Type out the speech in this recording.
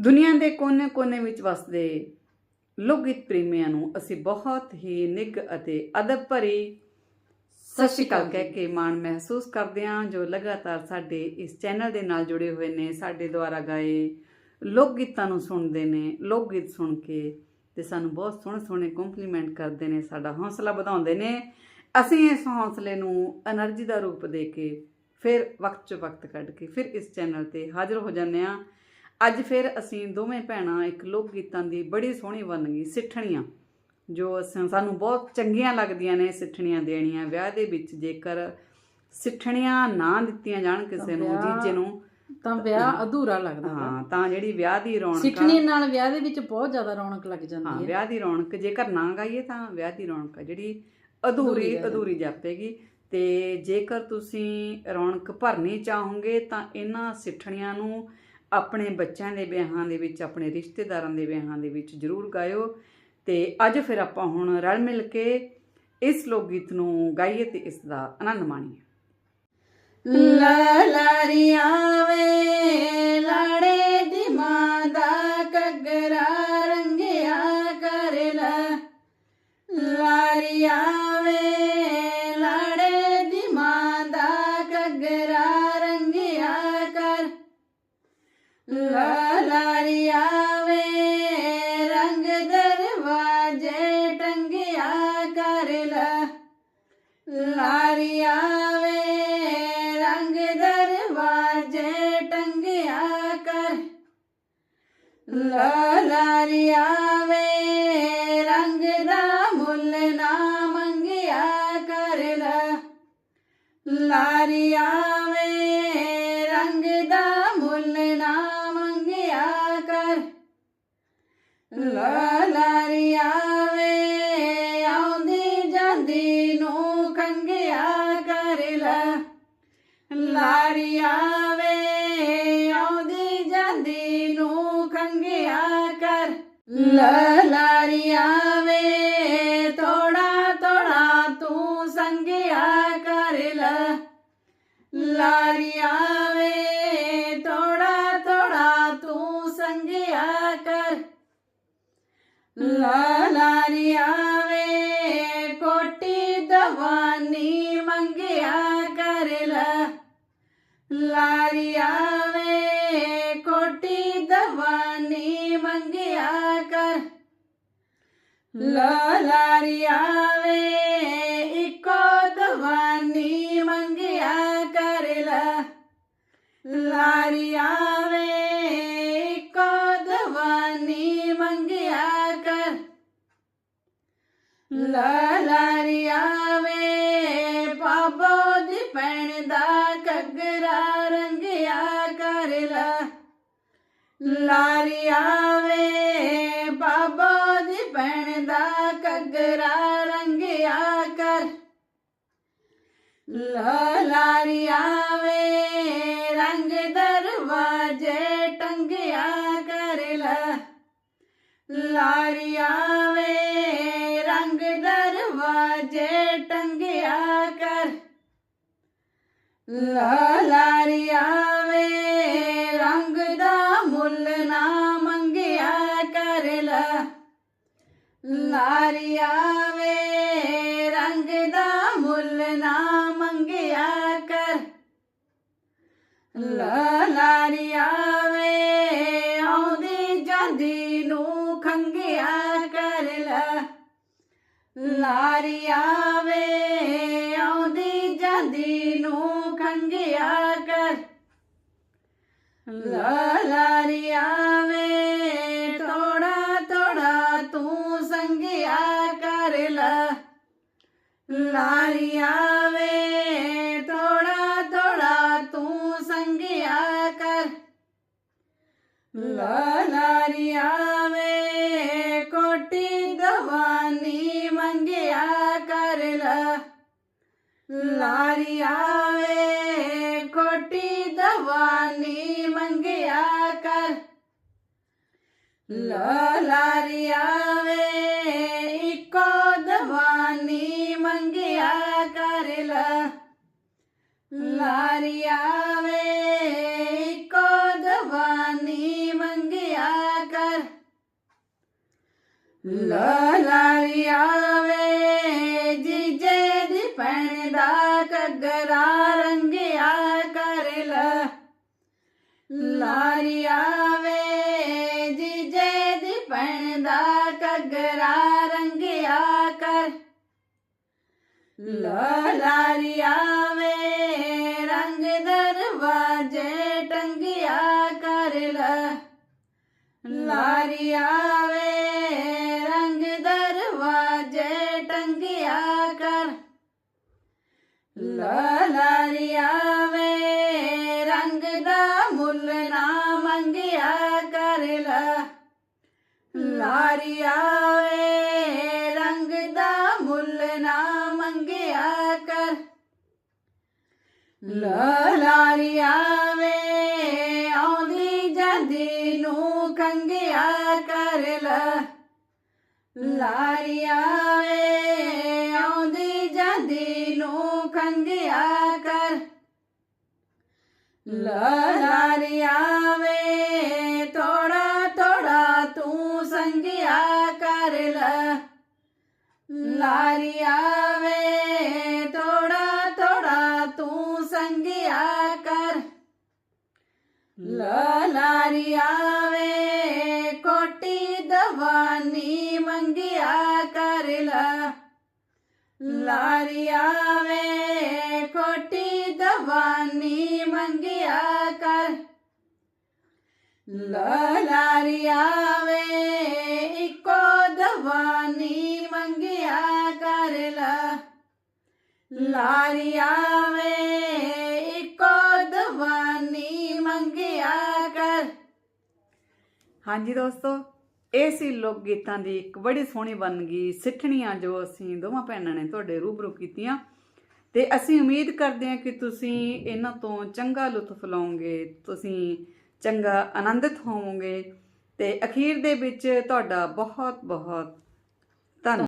ਦੁਨੀਆ ਦੇ ਕੋਨੇ-ਕੋਨੇ ਵਿੱਚ ਵਸਦੇ ਲੋਕਗੀਤ ਪ੍ਰੇਮੀਆਂ ਨੂੰ ਅਸੀਂ ਬਹੁਤ ਹੀ ਨਿੱਘ ਅਤੇ ਅਦਬ ਭਰੀ ਸਤਿ ਸ਼੍ਰੀ ਅਕਾਲ ਕਹਿ ਕੇ ਮਾਣ ਮਹਿਸੂਸ ਕਰਦੇ ਹਾਂ, ਜੋ ਲਗਾਤਾਰ ਸਾਡੇ ਇਸ ਚੈਨਲ ਦੇ ਨਾਲ ਜੁੜੇ ਹੋਏ ਨੇ, ਸਾਡੇ ਦੁਆਰਾ ਗਾਏ ਲੋਕ ਗੀਤਾਂ ਨੂੰ ਸੁਣਦੇ ਨੇ ਲੋਕ ਗੀਤ ਸੁਣ ਕੇ ਤੇ ਸਾਨੂੰ ਬਹੁਤ ਸੋਹਣੇ ਸੋਹਣੇ ਕੰਪਲੀਮੈਂਟ ਕਰਦੇ ਨੇ, ਸਾਡਾ ਹੌਸਲਾ ਵਧਾਉਂਦੇ ਨੇ। ਅਸੀਂ ਇਸ ਹੌਸਲੇ ਨੂੰ એનર્ਜੀ ਦਾ ਰੂਪ ਦੇ ਕੇ ਫਿਰ ਵਕਤ ਚ ਵਕਤ ਕੱਢ ਕੇ ਫਿਰ ਇਸ ਚੈਨਲ ਤੇ ਹਾਜ਼ਰ ਹੋ ਜਾਂਦੇ ਆ ਅੱਜ ਫਿਰ ਅਸੀਂ ਦੋਵੇਂ ਭੈਣਾਂ ਇੱਕ ਲੋਕ ਗੀਤਾਂ ਦੀ ਬੜੀ ਸੋਹਣੀ ਵੰਨਗੀ ਸਿੱਠਣੀਆਂ ਜੋ ਸਾਨੂੰ ਬਹੁਤ ਚੰਗੀਆਂ ਲੱਗਦੀਆਂ ਨੇ ਸਿੱਠਣੀਆਂ ਦੇਣੀਆਂ ਵਿਆਹ ਦੇ ਵਿੱਚ ਜੇਕਰ ਸਿੱਠਣੀਆਂ ਨਾ ਦਿੱਤੀਆਂ ਜਾਣ ਕਿਸੇ ਨੂੰ ਜੀਜੇ ਨੂੰ ਤਾਂ ਵਿਆਹ ਅਧੂਰਾ ਲੱਗਦਾ ਹਾਂ ਤਾਂ ਜਿਹੜੀ ਵਿਆਹ ਦੀ ਰੌਣਕ ਸਿੱਠਣੀ ਨਾਲ ਵਿਆਹ ਦੇ ਵਿੱਚ ਬਹੁਤ ਜ਼ਿਆਦਾ ਰੌਣਕ ਲੱਗ ਹਾਂ ਜਾਂਦੀ ਹੈ ਵਿਆਹ ਦੀ ਰੌਣਕ ਜੇਕਰ ਨਾ ਗਾਈਏ ਤਾਂ ਵਿਆਹ ਦੀ ਰੌਣਕ ਜਿਹੜੀ ਅਧੂਰੀ। ਅਧੂਰੀ ਜਾਪੇਗੀ। ਤੇ ਜੇਕਰ ਤੁਸੀਂ ਰੌਣਕ ਭਰਨੀ ਚਾਹੋਗੇ ਤਾਂ ਇਹਨਾਂ ਸਿੱਠਣੀਆਂ ਨੂੰ ਆਪਣੇ ਬੱਚਿਆਂ ਦੇ ਵਿਆਹਾਂ ਦੇ ਵਿੱਚ, ਆਪਣੇ ਰਿਸ਼ਤੇਦਾਰਾਂ ਦੇ ਵਿਆਹਾਂ ਦੇ ਵਿੱਚ ਜ਼ਰੂਰ ਗਾਇਓ। ਤੇ ਅੱਜ ਫਿਰ ਆਪਾਂ ਹੁਣ ਰਲ ਮਿਲ ਕੇ ਇਸ ਲੋਕ ਗੀਤ ਨੂੰ ਗਾਈਏ ਤੇ ਇਸ ਦਾ ਆਨੰਦ ਮਾਣੀਏ। ਲਾਰੀਆਂ ਵੇ ਲਾੜੇ ਲੈ ਲਾਰੀਆਂ ਵੇ ਰੰਗ ਦਰਵਾਜੇ ਟੰਗਿਆ ਕਰ ਲਾ ਲਾਰੀਆਂ ਵੇ ਰੰਗ ਦਾ ਮੁੱਲ ਨਾ ਮੰਗਿਆ ਕਰ ਲੈ ਲਾਰੀਆਂ ਕਰ ਲਾ ਲਾਰੀਆਂ ਵੇ ਥੋੜਾ ਥੋੜਾ ਤੂੰ ਸੰਗਿਆ ਕਰ ਲੈ ਲਾਰੀਆਂ ਵੇ ਥੋੜਾ ਥੋੜਾ ਤੂੰ ਸੰਗਿਆ ਕਰ ਲਾ ਲਾਰੀਆਂ ਵੇ ਕੋਟੀ ਲਾ ਵੇ ਇੱਕੋ ਦਵਾਨੀ ਮੰਗਿਆ ਕਰ ਲੈ। ਲਾਰੀਆਂ ਵੇ ਇੱਕੋ ਦਵਾਨੀ ਮੰਗਿਆ ਕਰ। ਲਾ ਲਾਰੀਆਂ ਵੇ ਪਾਪੋ ਦੀ ਪੈਣ ਦਾ ਕਗਰਾ ਰੰਗਿਆ ਕਰ ਲੈ। ਲਾਰੀਆਂ ਕਗਰਾ ਰੰਗਿਆ ਕਰ ਲਾ ਲਾਰੀਆਂ ਵੇ ਰੰਗ ਦਰਵਾਜੇ ਟੰਗਿਆ ਕਰ ਲੈ। ਲਾਰੀਆਂ ਵੇ ਰੰਗ ਦਰਵਾਜੇ ਟੰਗਿਆ ਲਾਰੀਆਂ ਵੇ ਰੰਗ ਦਾ ਮੁੱਲ ਨਾ ਮੰਗਿਆ ਕਰ। ਲਾ ਲਾਰੀਆਂ ਵੇ ਆਉਂਦੀ ਜਾਂਦੀ ਨੂੰ ਖੰਗਿਆ ਕਰ ਲੈ। ਲਾਰੀਆਂ ਵੇ ਆਉਂਦੀ ਜਾਂਦੀ ਨੂੰ ਖੰਗਿਆ ਕਰ। ਲਾ ਲਾਰੀਆਂ ਵੇ ਥੋੜਾ ਥੋੜਾ ਤੂੰ ਸੰਗਿਆ ਕਰ। ਲਾ ਲਾਰੀਆਂ ਵੇ ਕੋਟੀ ਦਵਾਨੀ ਮੰਗਿਆ ਕਰ ਲੈ। ਲਾਰੀਆਂ ਵੇ ਕੋਟੀ ਦਵਾਨੀ ਮੰਗਿਆ ਕਰ। ਲਾ ਲਾਰੀਆਂ ਵੇ ਲਾਰੀਆ ਵੇ ਕੋ ਦਵਾਨੀ ਮੰਗਿਆ ਲਾਰੀ ਵੇ ਜੀਜੇ ਦੀ ਭੈਣ ਦਾ ਕਗਰਾ ਰੰਗਿਆ ਕਰ ਲਾ। ਲਾਰੀ ਆਵੇ, ਜੀਜੇ ਦੀ ਭੈਣ ਦਾ ਕਗਰਾ ਰੰਗਿਆ ਕਰ। ਲਾਰੀ ਲਾਰੀ ਵੇ ਰੰਗ ਦਰਵਾਜੇ ਟੰਗਿਆ ਕਰ। ਲਾਰੀ ਵੇ ਰੰਗ ਦਾ ਮੁੱਲ ਨਾ ਮੰਗਿਆ ਕਰ ਲਾ। ਲਾਰੀ ਵੇ ਰੰਗ ਦਾ ਮੁੱਲ ਨਾ ਮੰਗਿਆ ਕਰ। ਲਾਰੀ ਲਾਰੀ ਆਵੇ ਆਉਂਦੀ ਜਾਂਦੀ ਨੂੰ ਕੰਗਿਆ ਕਰ। ਲਾਰੀ ਵੇ ਥੋੜਾ ਥੋੜਾ ਤੂੰ ਸੰਗਿਆ ਕਰ ਲਾ। ਲਾਰੀ ਆਵੇ ਥੋੜਾ ਥੋੜਾ ਤੂੰ ਸੰਗਿਆ ਕਰ। ਲਾਰੀ ਲਾਰੀ ਵੇ ਕੋਟੀ ਦਵਾਨੀ ਮੰਗਿਆ ਕਰ। ਲਾਰੀ ਵੇ ਇੱਕੋ ਦਵਾਨੀ ਮੰਗਿਆ ਕਰ ਲਾ। ਲਾਰੀ ਆਵੇ, ਇੱਕੋ ਦਵਾਨੀ ਮੰਗਿਆ ਕਰ। ਹਾਂਜੀ ਦੋਸਤੋ ਇਹ ਸੀ ਲੋਕ ਗੀਤਾਂ ਦੀ ਇੱਕ ਬੜੀ ਸੋਹਣੀ ਵੰਨਗੀ ਸਿੱਠਣੀਆਂ ਜੋ ਅਸੀਂ ਦੋਵਾਂ ਭੈਣਾਂ ਨੇ ਤੁਹਾਡੇ ਰੂਬਰੂ ਕੀਤੀਆਂ। ਤੇ ਅਸੀਂ ਉਮੀਦ ਕਰਦੇ ਹਾਂ ਕਿ ਤੁਸੀਂ ਇਹਨਾਂ ਤੋਂ ਚੰਗਾ ਲੁਤਫ ਲਓਗੇ, ਤੁਸੀਂ ਚੰਗਾ ਆਨੰਦਿਤ ਹੋਵੋਗੇ। ਤੇ ਅਖੀਰ ਦੇ ਵਿੱਚ ਤੁਹਾਡਾ ਬਹੁਤ ਬਹੁਤ ਧੰਨਵਾਦ।